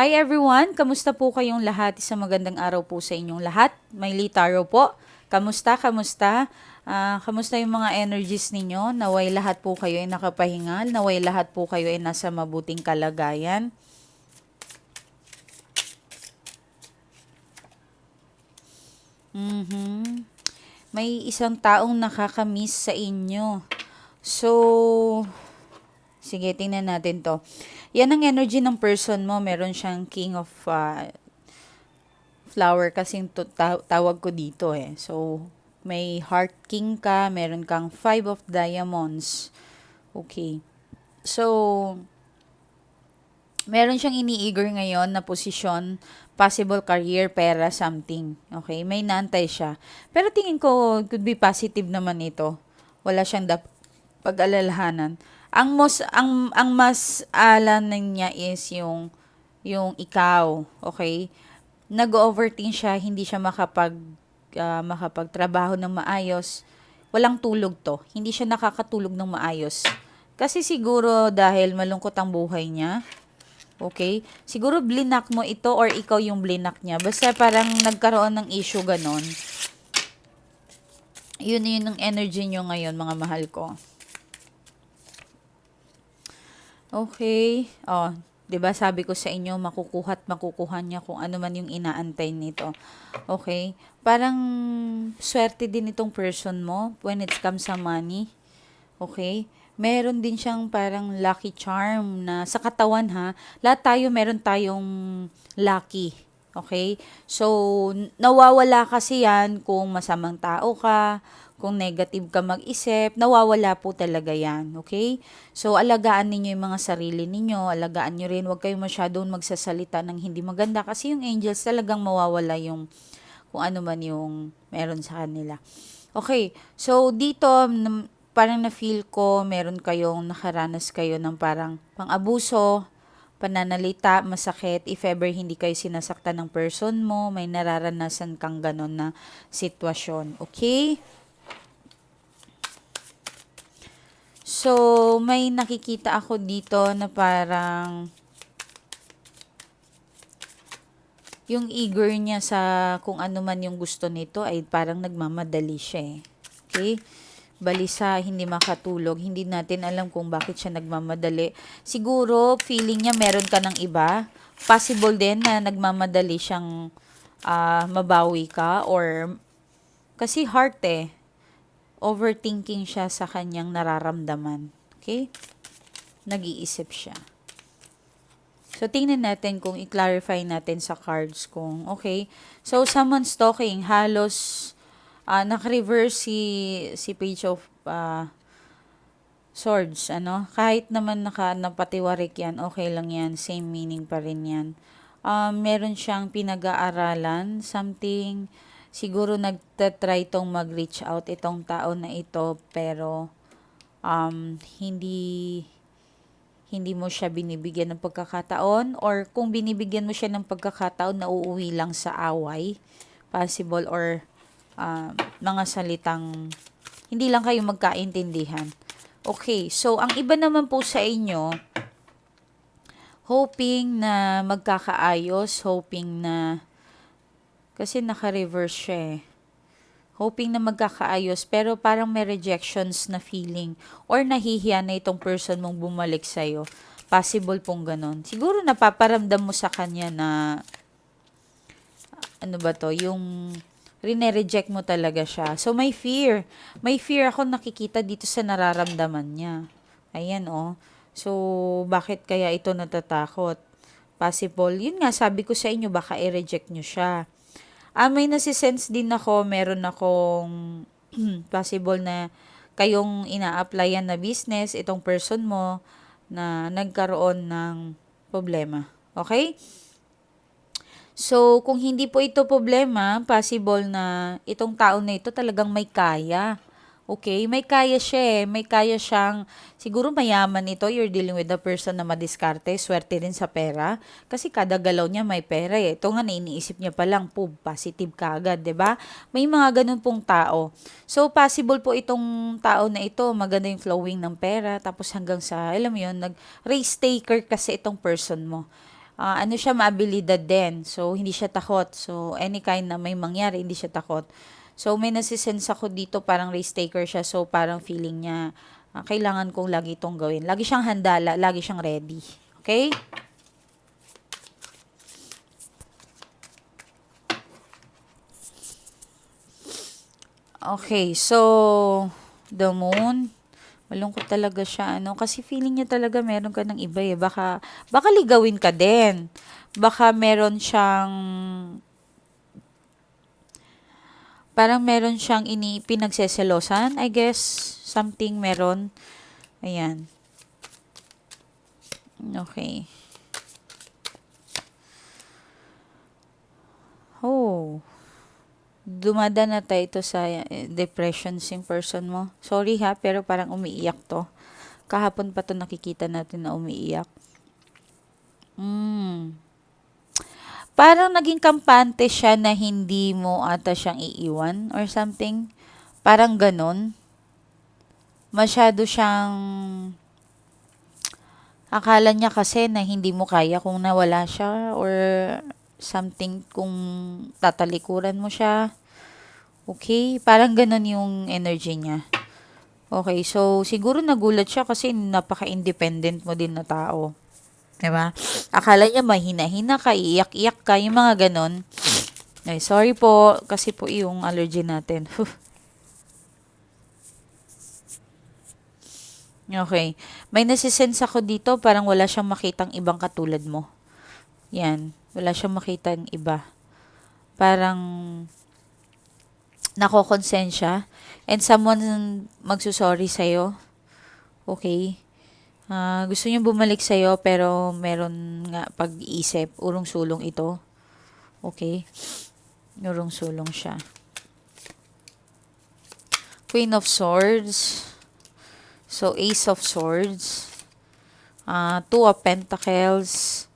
Hi everyone! Kamusta po kayong lahat? Isang magandang araw po sa inyong lahat. May Taro po. Kamusta? Kamusta? Ah, kamusta yung mga energies ninyo? Naway lahat po kayo ay nakapahingal. Naway lahat po kayo ay nasa mabuting kalagayan. Mhm. May isang taong nakakamiss sa inyo. So, sige, tingnan natin to. Yan ang energy ng person mo. Meron siyang king of uh, flower kasing to, ta- tawag ko dito eh. So, may heart king ka, meron kang five of diamonds. Okay. So, meron siyang ini-eager ngayon na posisyon, possible career, pera, something. Okay, may nantay siya. Pero tingin ko, could be positive naman ito. Wala siyang pag-alalahanan. Ang mas, ang, ang mas alanan niya is yung, yung ikaw. Okay? Nag-overthink siya, hindi siya makapag, uh, makapagtrabaho ng maayos. Walang tulog to. Hindi siya nakakatulog ng maayos. Kasi siguro dahil malungkot ang buhay niya, Okay? Siguro blinak mo ito or ikaw yung blinak niya. Basta parang nagkaroon ng issue ganon. Yun yun ang energy nyo ngayon, mga mahal ko. Okay. Oh, 'di ba sabi ko sa inyo makukuha at makukuha niya kung ano man yung inaantay nito. Okay? Parang swerte din itong person mo when it comes sa money. Okay? meron din siyang parang lucky charm na sa katawan ha. Lahat tayo meron tayong lucky. Okay? So, nawawala kasi yan kung masamang tao ka, kung negative ka mag-isip, nawawala po talaga yan. Okay? So, alagaan ninyo yung mga sarili ninyo, alagaan nyo rin, huwag kayong masyadong magsasalita ng hindi maganda kasi yung angels talagang mawawala yung kung ano man yung meron sa kanila. Okay, so dito, parang na-feel ko meron kayong nakaranas kayo ng parang pang-abuso, pananalita, masakit, if ever hindi kayo sinasaktan ng person mo, may nararanasan kang ganon na sitwasyon. Okay? So, may nakikita ako dito na parang yung eager niya sa kung ano man yung gusto nito ay parang nagmamadali siya eh. Okay? balisa, hindi makatulog. Hindi natin alam kung bakit siya nagmamadali. Siguro, feeling niya meron ka ng iba. Possible din na nagmamadali siyang uh, mabawi ka or kasi heart eh. Overthinking siya sa kanyang nararamdaman. Okay? Nag-iisip siya. So, tingnan natin kung i-clarify natin sa cards kung, okay. So, someone's talking, halos uh, naka-reverse si, si Page of uh, Swords, ano, kahit naman naka, napatiwarik yan, okay lang yan, same meaning pa rin yan. Um, meron siyang pinag-aaralan, something, siguro nagtatry tong mag-reach out itong tao na ito, pero um, hindi hindi mo siya binibigyan ng pagkakataon or kung binibigyan mo siya ng pagkakataon na uuwi lang sa away possible or uh, mga salitang hindi lang kayo magkaintindihan. Okay, so ang iba naman po sa inyo, hoping na magkakaayos, hoping na, kasi naka-reverse siya eh. Hoping na magkakaayos, pero parang may rejections na feeling or nahihiya na itong person mong bumalik sa'yo. Possible pong ganon. Siguro napaparamdam mo sa kanya na, ano ba to, yung rine-reject mo talaga siya. So, may fear. May fear ako nakikita dito sa nararamdaman niya. Ayan, oh. So, bakit kaya ito natatakot? Possible. Yun nga, sabi ko sa inyo, baka i-reject nyo siya. Ah, may nasisense din ako, meron akong possible na kayong ina-applyan na business, itong person mo, na nagkaroon ng problema. Okay? So, kung hindi po ito problema, possible na itong tao na ito talagang may kaya. Okay? May kaya siya eh. May kaya siyang, siguro mayaman ito, you're dealing with a person na madiskarte, swerte din sa pera. Kasi kada galaw niya may pera eh. Ito nga, iniisip niya pa lang, po, positive ka agad, ba diba? May mga ganun pong tao. So, possible po itong tao na ito, maganda yung flowing ng pera, tapos hanggang sa, alam mo yun, nag-race taker kasi itong person mo ah, ano siya, maabilidad din. So, hindi siya takot. So, any kind na may mangyari, hindi siya takot. So, may nasisense ako dito, parang risk taker siya. So, parang feeling niya, ah, kailangan kong lagi itong gawin. Lagi siyang handa, la- lagi siyang ready. Okay? Okay, so, the moon, malungkot talaga siya, ano, kasi feeling niya talaga meron ka ng iba eh, baka, baka ligawin ka din, baka meron siyang, parang meron siyang ini, pinagseselosan, I guess, something meron, ayan, okay, oh, dumada na tayo ito sa eh, depression yung person mo. Sorry ha, pero parang umiiyak to. Kahapon pa to nakikita natin na umiiyak. Mm. Parang naging kampante siya na hindi mo ata siyang iiwan or something. Parang ganon. Masyado siyang akala niya kasi na hindi mo kaya kung nawala siya or something kung tatalikuran mo siya. Okay? Parang ganun yung energy niya. Okay, so siguro nagulat siya kasi napaka-independent mo din na tao. 'Di ba? Akala niya mahina-hina ka, iiyak-iyak ka, yung mga ganon. Ay, sorry po, kasi po yung allergy natin. okay. May nasisense ako dito, parang wala siyang makitang ibang katulad mo. Yan. Wala siyang makitang iba. Parang nakokonsensya and someone magsusorry sa'yo. Okay? Uh, gusto niya bumalik sa'yo pero meron nga pag-iisip. Urong-sulong ito. Okay? Urong-sulong siya. Queen of Swords. So, Ace of Swords. Uh, two of Pentacles.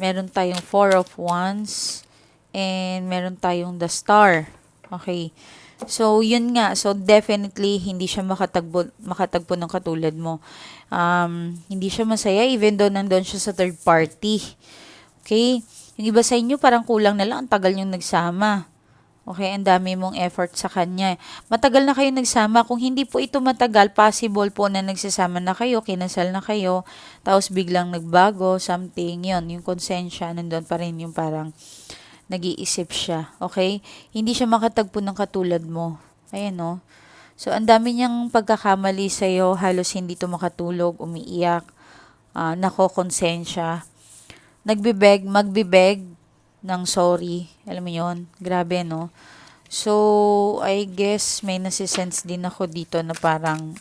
Meron tayong Four of Wands. And meron tayong The Star. Okay. So, yun nga. So, definitely, hindi siya makatagpo, makatagpo ng katulad mo. Um, hindi siya masaya even though nandun siya sa third party. Okay? Yung iba sa inyo, parang kulang na lang. Ang tagal yung nagsama. Okay, ang dami mong effort sa kanya. Matagal na kayo nagsama. Kung hindi po ito matagal, possible po na nagsasama na kayo, kinasal na kayo, tapos biglang nagbago, something, yon yung konsensya, nandun pa rin yung parang nag-iisip siya. Okay? Hindi siya makatagpo ng katulad mo. Ayan, no? So, ang dami niyang pagkakamali sa'yo, halos hindi to makatulog, umiiyak, uh, nakokonsensya, nagbibeg, magbibeg, ng sorry. Alam mo yon Grabe, no? So, I guess may nasisense din ako dito na parang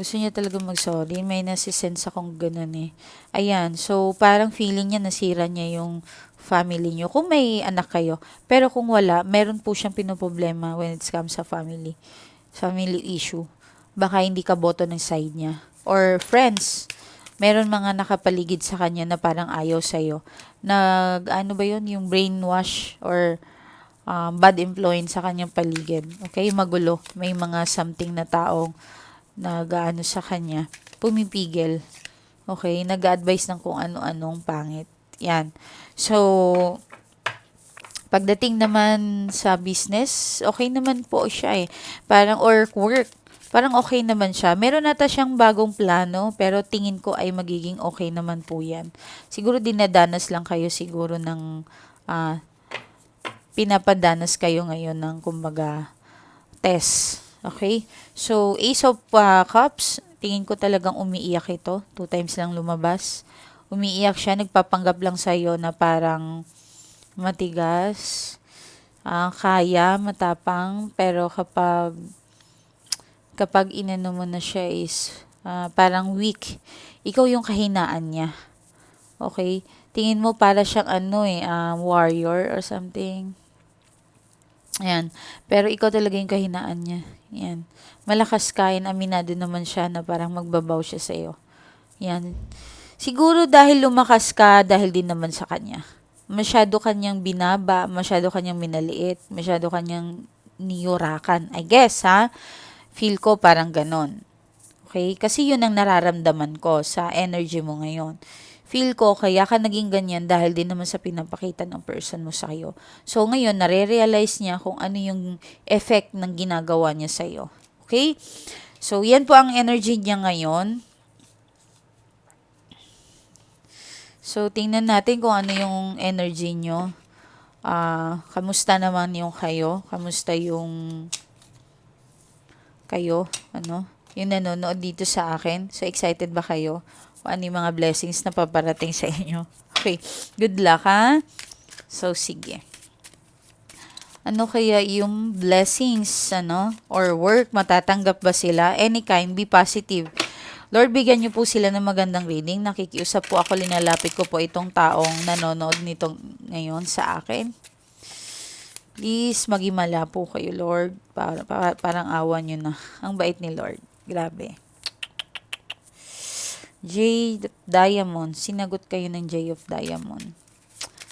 gusto niya talaga mag-sorry. May nasisense akong ganun eh. Ayan. So, parang feeling niya nasira niya yung family niyo. Kung may anak kayo. Pero kung wala, meron po siyang pinoproblema when it comes sa family. Family issue. Baka hindi ka boto ng side niya. Or friends meron mga nakapaligid sa kanya na parang ayaw sa'yo. Nag, ano ba yun, yung brainwash or um, bad influence sa kanyang paligid. Okay, magulo. May mga something na taong nag-ano sa kanya, pumipigil. Okay, nag-advise ng kung ano-anong pangit. Yan. So, pagdating naman sa business, okay naman po siya eh. Parang, or work, parang okay naman siya. Meron nata siyang bagong plano, pero tingin ko ay magiging okay naman po yan. Siguro dinadanas lang kayo siguro ng uh, pinapadanas kayo ngayon ng kumbaga test. Okay? So, Ace of uh, Cups, tingin ko talagang umiiyak ito. Two times lang lumabas. Umiiyak siya, nagpapanggap lang sa'yo na parang matigas, uh, kaya, matapang, pero kapag kapag inano mo na siya is uh, parang weak. Ikaw yung kahinaan niya. Okay? Tingin mo para siyang ano eh, uh, warrior or something. Ayan. Pero ikaw talaga yung kahinaan niya. Ayan. Malakas ka, and aminado naman siya na parang magbabaw siya sa iyo. Yan. Siguro dahil lumakas ka, dahil din naman sa kanya. Masyado kanyang binaba, masyado kanyang minaliit, masyado kanyang niyurakan. I guess, ha? Feel ko parang ganon. Okay? Kasi yun ang nararamdaman ko sa energy mo ngayon. Feel ko kaya ka naging ganyan dahil din naman sa pinapakita ng person mo sa iyo. So ngayon, nare-realize niya kung ano yung effect ng ginagawa niya sa iyo. Okay? So yan po ang energy niya ngayon. So tingnan natin kung ano yung energy nyo. Ah, kamusta naman yung kayo? Kamusta yung kayo? Ano? Yung nanonood dito sa akin. So excited ba kayo? Kung ano yung mga blessings na paparating sa inyo? Okay. Good luck, ha? So, sige. Ano kaya yung blessings, ano? Or work, matatanggap ba sila? Any kind, be positive. Lord, bigyan niyo po sila ng magandang reading. Nakikiusap po ako, linalapit ko po itong taong nanonood nito ngayon sa akin. Please, magimala po kayo, Lord. Para, para, parang awa niyo na. Ang bait ni Lord. Grabe. J Diamond. Sinagot kayo ng J of Diamond.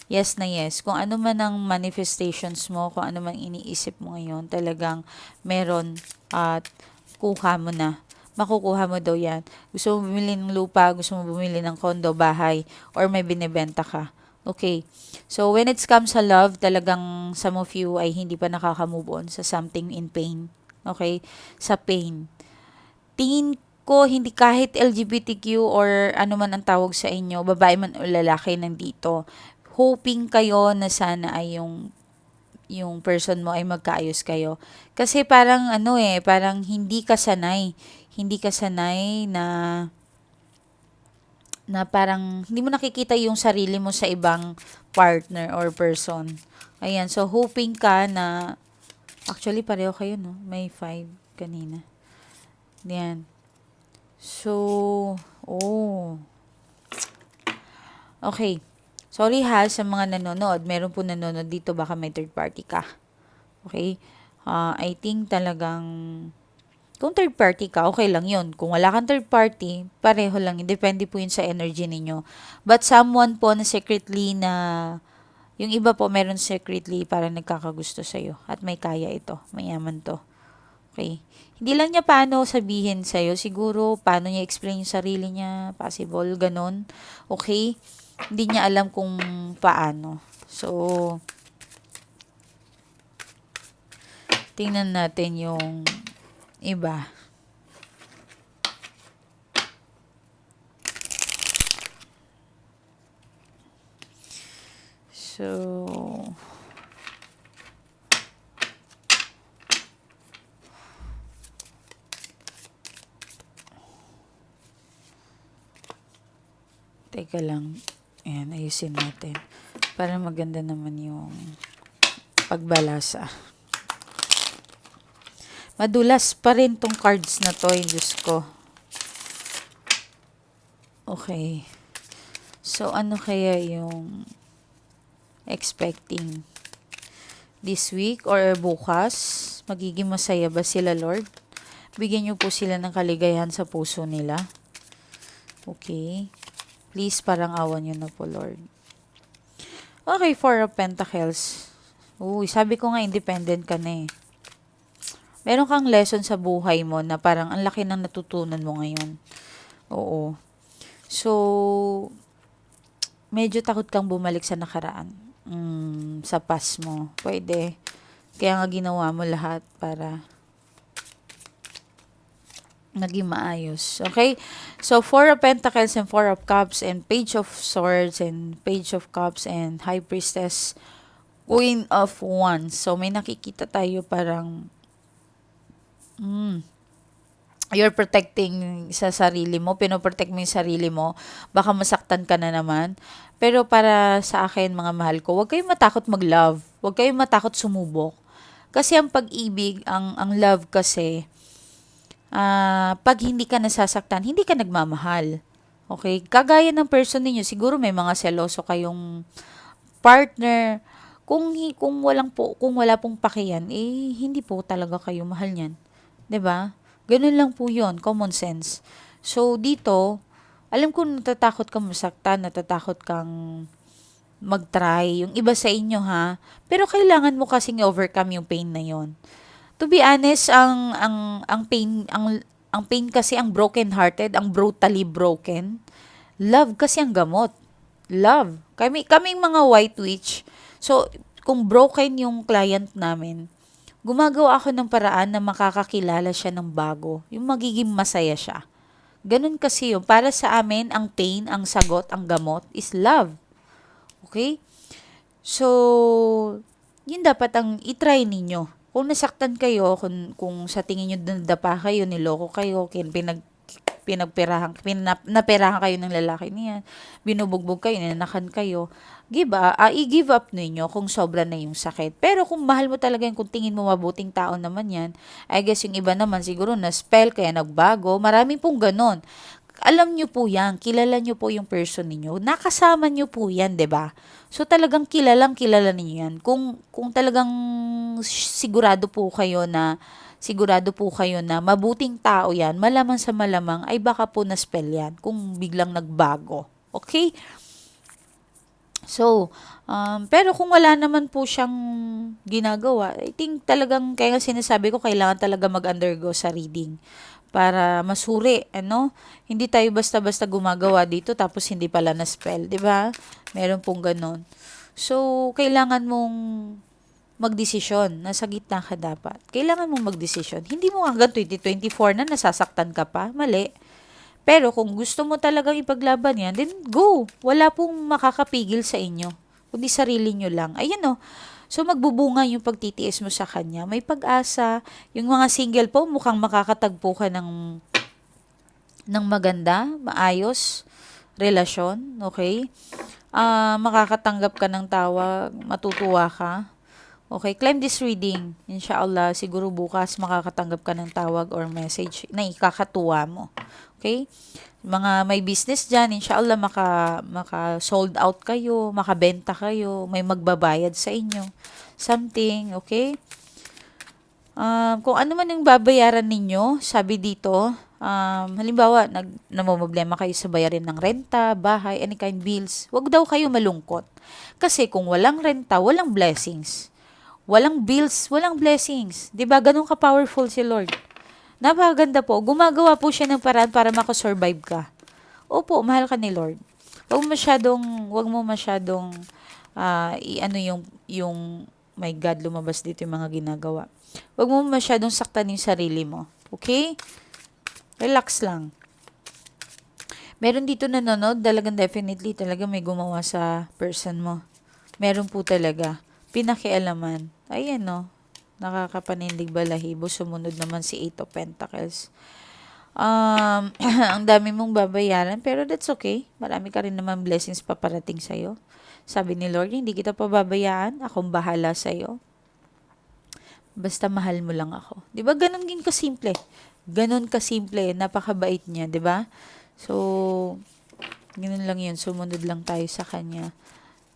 Yes na yes. Kung ano man ang manifestations mo, kung ano man iniisip mo ngayon, talagang meron at kuha mo na. Makukuha mo daw yan. Gusto mo bumili ng lupa, gusto mo bumili ng kondo, bahay, or may binibenta ka. Okay. So, when it comes sa love, talagang some of you ay hindi pa nakaka-move on sa something in pain. Okay? Sa pain. Tingin ko, hindi kahit LGBTQ or ano man ang tawag sa inyo, babae man o lalaki nandito, hoping kayo na sana ay yung yung person mo ay magkaayos kayo. Kasi parang ano eh, parang hindi ka sanay. Hindi ka sanay na na parang hindi mo nakikita yung sarili mo sa ibang partner or person. Ayan, so hoping ka na actually pareho kayo no, may five kanina. Yan. So, oh. Okay. Sorry ha sa mga nanonood. Meron po nanonood dito baka may third party ka. Okay? Uh, I think talagang kung third party ka, okay lang yun. Kung wala kang third party, pareho lang. Depende po yun sa energy ninyo. But someone po na secretly na yung iba po meron secretly para nagkakagusto sa'yo. At may kaya ito. Mayaman to. Okay. Hindi lang niya paano sabihin sa'yo. Siguro, paano niya explain yung sarili niya. Possible, ganun. Okay. Hindi niya alam kung paano. So, tingnan natin yung iba. So, Teka lang. Ayan, ayusin natin. Para maganda naman yung pagbalasa. Madulas pa rin tong cards na to, yung Diyos ko. Okay. So, ano kaya yung expecting this week or bukas? Magiging masaya ba sila, Lord? Bigyan niyo po sila ng kaligayahan sa puso nila. Okay. Please, parang awan niyo na po, Lord. Okay, Four of Pentacles. Uy, sabi ko nga, independent ka na eh. Meron kang lesson sa buhay mo na parang ang laki ng natutunan mo ngayon. Oo. So, medyo takot kang bumalik sa nakaraan. Mm, sa past mo. Pwede. Kaya nga ginawa mo lahat para naging maayos. Okay? So, Four of Pentacles and Four of Cups and Page of Swords and Page of Cups and High Priestess, Queen of Wands. So, may nakikita tayo parang mm, you're protecting sa sarili mo, pinoprotect mo yung sarili mo, baka masaktan ka na naman. Pero para sa akin, mga mahal ko, huwag kayong matakot mag-love. Huwag kayong matakot sumubok. Kasi ang pag-ibig, ang, ang love kasi, uh, pag hindi ka nasasaktan, hindi ka nagmamahal. Okay? Kagaya ng person ninyo, siguro may mga seloso kayong partner. Kung kung walang po, kung wala pong pakiyan, eh hindi po talaga kayo mahal niyan. 'Di ba? Ganun lang po 'yon, common sense. So dito, alam ko natatakot kang masaktan, natatakot kang mag-try. Yung iba sa inyo ha. Pero kailangan mo kasing overcome yung pain na 'yon to be honest, ang ang ang pain ang ang pain kasi ang broken hearted, ang brutally broken. Love kasi ang gamot. Love. Kami, kaming mga white witch. So, kung broken yung client namin, gumagawa ako ng paraan na makakakilala siya ng bago. Yung magiging masaya siya. Ganun kasi yun. Para sa amin, ang pain, ang sagot, ang gamot is love. Okay? So, yun dapat ang itry ninyo. Kung nasaktan kayo, kung, kung sa tingin nyo nadapa kayo, niloko kayo, kin, pinag, pinagperahan, pinap, naperahan kayo ng lalaki niyan, binubugbog kayo, nanakan kayo, give up, uh, i-give up ninyo kung sobra na yung sakit. Pero kung mahal mo talaga yung kung tingin mo mabuting tao naman yan, I guess yung iba naman siguro na spell kaya nagbago, marami pong ganon. Alam nyo po yan, kilala nyo po yung person ninyo, nakasama nyo po yan, ba? So talagang kilalang kilala ninyo yan. Kung, kung talagang sigurado po kayo na sigurado po kayo na mabuting tao yan, malamang sa malamang ay baka po na-spell yan kung biglang nagbago. Okay? So, um, pero kung wala naman po siyang ginagawa, I think talagang, kaya nga sinasabi ko, kailangan talaga mag-undergo sa reading para masuri, ano? Hindi tayo basta-basta gumagawa dito tapos hindi pala na spell, 'di ba? Meron pong ganon. So, kailangan mong magdesisyon. Nasa gitna ka dapat. Kailangan mong magdesisyon. Hindi mo hanggang 2024 na nasasaktan ka pa. Mali. Pero kung gusto mo talagang ipaglaban yan, then go. Wala pong makakapigil sa inyo. Kundi sarili nyo lang. Ayan o. Oh. So, magbubunga yung pagtitiis mo sa kanya. May pag-asa. Yung mga single po, mukhang makakatagpo ka ng, ng maganda, maayos, relasyon, okay? Uh, makakatanggap ka ng tawag, matutuwa ka. Okay, claim this reading. Inshallah, siguro bukas makakatanggap ka ng tawag or message na ikakatuwa mo. Okay? Mga may business dyan, inshallah maka, maka sold out kayo, makabenta kayo, may magbabayad sa inyo. Something, okay? Um, kung ano man yung babayaran ninyo, sabi dito, um, halimbawa, nag, namumblema kayo sa bayarin ng renta, bahay, any kind bills, wag daw kayo malungkot. Kasi kung walang renta, walang blessings. Walang bills, walang blessings. 'Di ba? Ganun ka-powerful si Lord. Napakaganda po. Gumagawa po siya ng paraan para makasurvive ka. Opo, mahal ka ni Lord. Huwag masyadong, huwag mo masyadong, uh, i-ano yung, yung, my God, lumabas dito yung mga ginagawa. Huwag mo masyadong saktan yung sarili mo. Okay? Relax lang. Meron dito nanonood, talagang definitely talaga may gumawa sa person mo. Meron po talaga. Pinakialaman. Ayan no nakakapanindig balahibo. Sumunod naman si Eight of Pentacles. Um, ang dami mong babayaran, pero that's okay. Marami ka rin naman blessings paparating sa'yo. Sabi ni Lord, hindi kita pababayaan. Akong bahala sa'yo. Basta mahal mo lang ako. Di ba? Ganon din kasimple. Ganon kasimple. Napakabait niya. Di ba? So, ganun lang yun. Sumunod lang tayo sa kanya.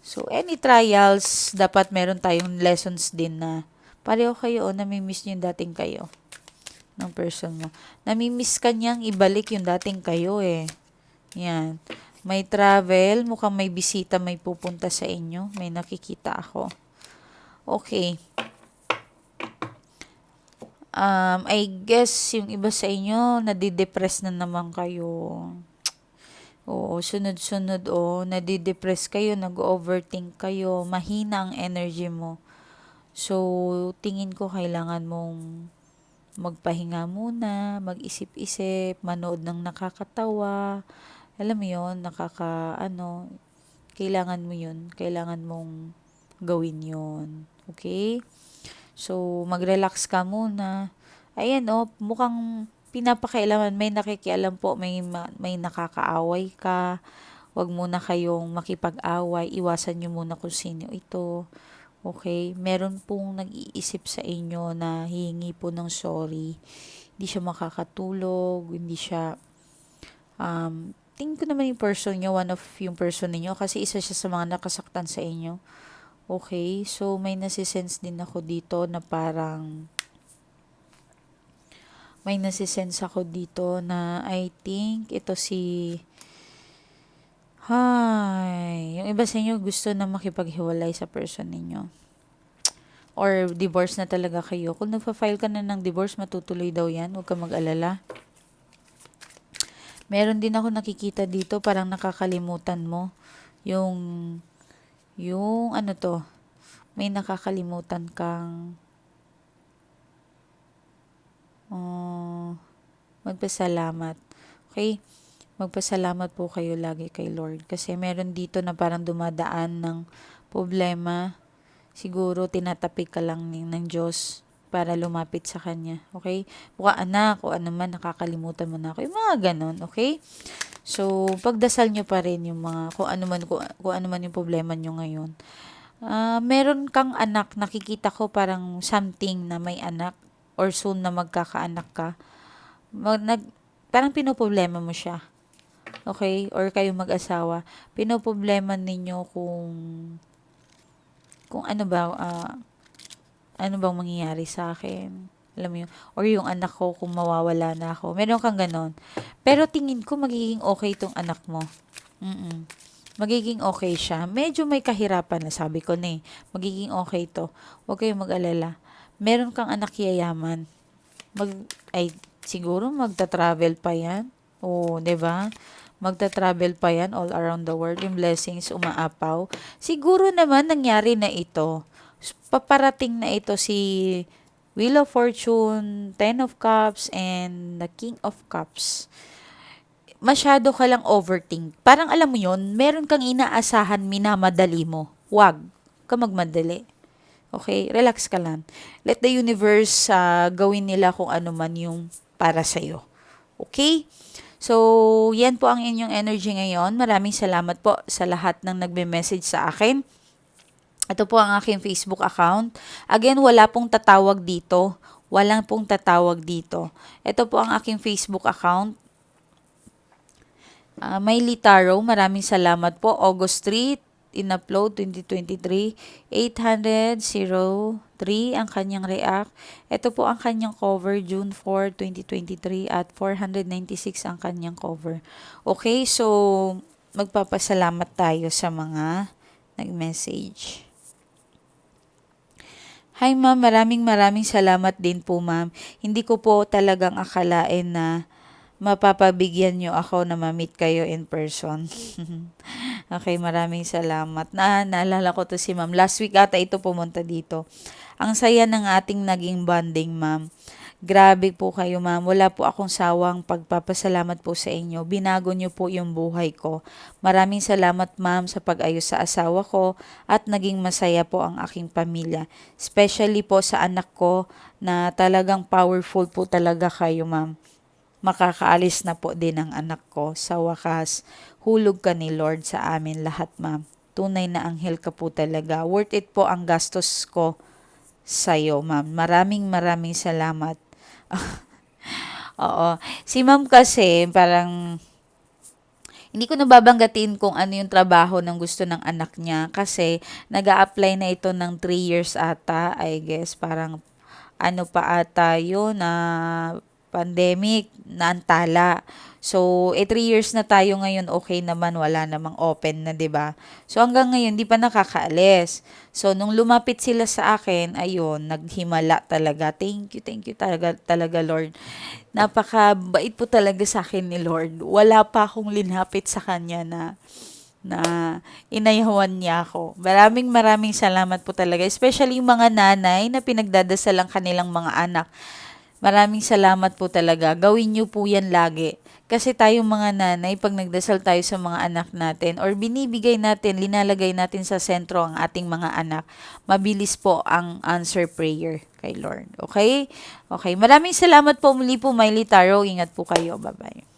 So, any trials, dapat meron tayong lessons din na Pareho kayo o namimiss niyo yung dating kayo ng person mo. Namimiss ka niyang ibalik yung dating kayo eh. Yan. May travel, mukhang may bisita may pupunta sa inyo. May nakikita ako. Okay. Um, I guess yung iba sa inyo, nadidepress na naman kayo. Oo, sunod-sunod o, oh, nadidepress kayo, nag-overthink kayo, mahina ang energy mo. So, tingin ko kailangan mong magpahinga muna, mag-isip-isip, manood ng nakakatawa. Alam mo yon nakaka, ano, kailangan mo yun. Kailangan mong gawin yon Okay? So, mag-relax ka muna. Ayan, oh, mukhang pinapakailaman. May nakikialam po, may, may nakakaaway ka. Huwag muna kayong makipag-away. Iwasan nyo muna kung sino ito. Okay? Meron pong nag-iisip sa inyo na hihingi po ng sorry. Hindi siya makakatulog, hindi siya um, tingin ko naman yung person niyo, one of yung person niyo kasi isa siya sa mga nakasaktan sa inyo. Okay? So, may nasisense din ako dito na parang may nasisense ako dito na I think ito si Hi. Yung iba sa inyo gusto na makipaghiwalay sa person ninyo. Or divorce na talaga kayo. Kung nagpa-file ka na ng divorce, matutuloy daw yan. Huwag ka mag-alala. Meron din ako nakikita dito, parang nakakalimutan mo. Yung, yung ano to, may nakakalimutan kang uh, magpasalamat. Okay? Magpasalamat po kayo lagi kay Lord. Kasi meron dito na parang dumadaan ng problema. Siguro tinatapik ka lang ng, ng Diyos para lumapit sa Kanya. Okay? Buka anak o ano man, nakakalimutan mo na ako. Yung mga ganon. Okay? So, pagdasal nyo pa rin yung mga, kung ano man, kung, kung ano man yung problema nyo ngayon. Uh, meron kang anak, nakikita ko parang something na may anak or soon na magkakaanak ka. Mag, nag, parang pinoproblema mo siya. Okay? Or kayo mag-asawa. Pinoproblema ninyo kung kung ano ba uh, ano bang mangyayari sa akin. Alam mo yun? Or yung anak ko kung mawawala na ako. Meron kang ganon. Pero tingin ko magiging okay tong anak mo. Mm-mm. Magiging okay siya. Medyo may kahirapan na sabi ko na eh. Magiging okay to. Huwag kayong mag-alala. Meron kang anak yayaman. Mag, ay, siguro magta-travel pa yan. Oo, oh, ba? Magta-travel pa yan all around the world. Yung blessings umaapaw. Siguro naman nangyari na ito. Paparating na ito si Wheel of Fortune, Ten of Cups, and the King of Cups. Masyado ka lang overthink. Parang alam mo yon meron kang inaasahan, minamadali mo. Wag ka magmadali. Okay? Relax ka lang. Let the universe uh, gawin nila kung ano man yung para sa'yo. Okay? So, yan po ang inyong energy ngayon. Maraming salamat po sa lahat ng nagbe-message sa akin. Ito po ang aking Facebook account. Again, wala pong tatawag dito. Walang pong tatawag dito. Ito po ang aking Facebook account. Uh, may Litaro, maraming salamat po. August 3, in-upload 2023. 800.03 ang kanyang react. Ito po ang kanyang cover June 4, 2023 at 496 ang kanyang cover. Okay, so magpapasalamat tayo sa mga nag-message. Hi ma'am, maraming maraming salamat din po ma'am. Hindi ko po talagang akalain na mapapabigyan nyo ako na ma-meet kayo in person. okay, maraming salamat. Na, naalala ko to si ma'am. Last week ata ito pumunta dito. Ang saya ng ating naging bonding, ma'am. Grabe po kayo, ma'am. Wala po akong sawang pagpapasalamat po sa inyo. Binago niyo po yung buhay ko. Maraming salamat, ma'am, sa pag-ayos sa asawa ko at naging masaya po ang aking pamilya. Especially po sa anak ko na talagang powerful po talaga kayo, ma'am makakaalis na po din ang anak ko. Sa wakas, hulog ka ni Lord sa amin lahat, ma'am. Tunay na anghel ka po talaga. Worth it po ang gastos ko sa'yo, ma'am. Maraming maraming salamat. Oo. Si ma'am kasi, parang, hindi ko nababanggatin kung ano yung trabaho ng gusto ng anak niya kasi nag apply na ito ng 3 years ata, I guess. Parang, ano pa ata yun na pandemic, naantala. So, eh, three years na tayo ngayon, okay naman, wala namang open na, ba So, hanggang ngayon, di pa nakakaalis. So, nung lumapit sila sa akin, ayun, naghimala talaga. Thank you, thank you talaga, talaga Lord. Napakabait po talaga sa akin ni Lord. Wala pa akong linapit sa Kanya na na inayawan niya ako. Maraming maraming salamat po talaga. Especially yung mga nanay na pinagdadasal ang kanilang mga anak Maraming salamat po talaga. Gawin niyo po yan lagi. Kasi tayong mga nanay, pag nagdasal tayo sa mga anak natin or binibigay natin, linalagay natin sa sentro ang ating mga anak, mabilis po ang answer prayer kay Lord. Okay? Okay. Maraming salamat po muli po, Miley Taro. Ingat po kayo. Bye-bye.